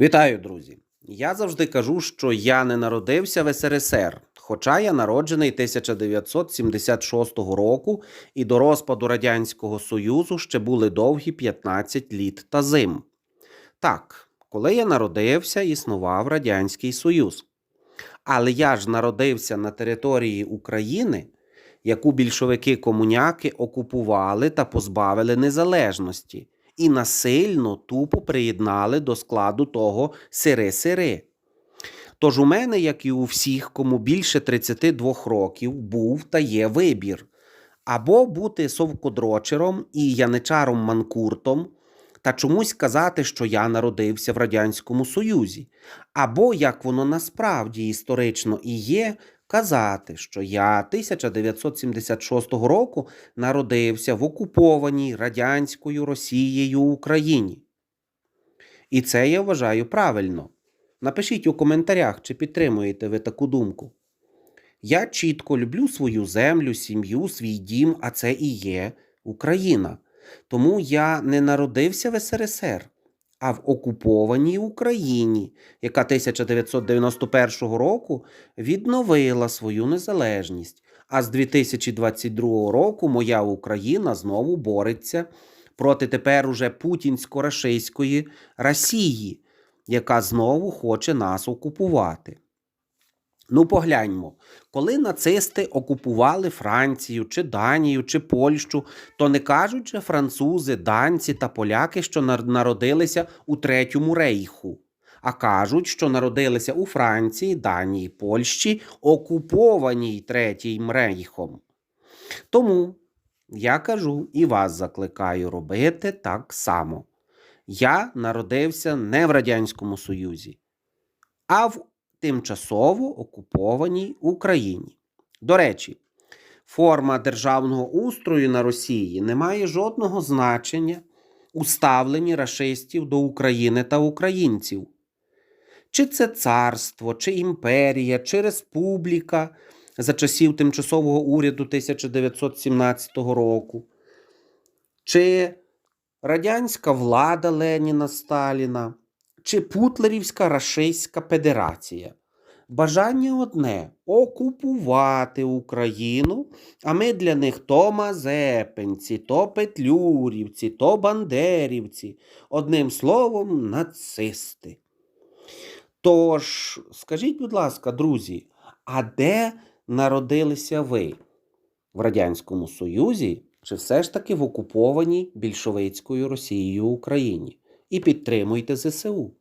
Вітаю, друзі! Я завжди кажу, що я не народився в СРСР, хоча я народжений 1976 року, і до розпаду Радянського Союзу ще були довгі 15 літ та зим. Так, коли я народився, існував Радянський Союз. Але я ж народився на території України, яку більшовики-комуняки окупували та позбавили незалежності, і насильно тупо приєднали до складу того сири-сири. Тож у мене, як і у всіх, кому більше 32 років, був та є вибір або бути совкодрочером і яничаром манкуртом, та чомусь казати, що я народився в Радянському Союзі, або, як воно насправді історично і є, казати, що я 1976 року народився в окупованій радянською Росією Україні. І це я вважаю правильно. Напишіть у коментарях, чи підтримуєте ви таку думку. Я чітко люблю свою землю, сім'ю, свій дім, а це і є Україна. Тому я не народився в СРСР, а в окупованій Україні, яка 1991 року відновила свою незалежність. А з 2022 року моя Україна знову бореться проти тепер уже путінсько-рашистської Росії, яка знову хоче нас окупувати. Ну, погляньмо, коли нацисти окупували Францію, чи Данію, чи Польщу, то не кажуть же французи, данці та поляки, що народилися у Третьому рейху, а кажуть, що народилися у Франції, Данії, Польщі, окупованій Третім рейхом. Тому я кажу і вас закликаю робити так само. Я народився не в Радянському Союзі, а в тимчасово окупованій Україні. До речі, форма державного устрою на Росії не має жодного значення у ставленні рашистів до України та українців. Чи це царство, чи імперія, чи республіка за часів тимчасового уряду 1917 року, чи радянська влада Леніна Сталіна, чи Путлерівська Рашистська Федерація. Бажання одне окупувати Україну, а ми для них то мазепинці, то петлюрівці, то бандерівці, одним словом, нацисти. Тож, скажіть, будь ласка, друзі, а де народилися ви? В Радянському Союзі чи все ж таки в окупованій більшовицькою Росією Україні? І підтримуйте ЗСУ.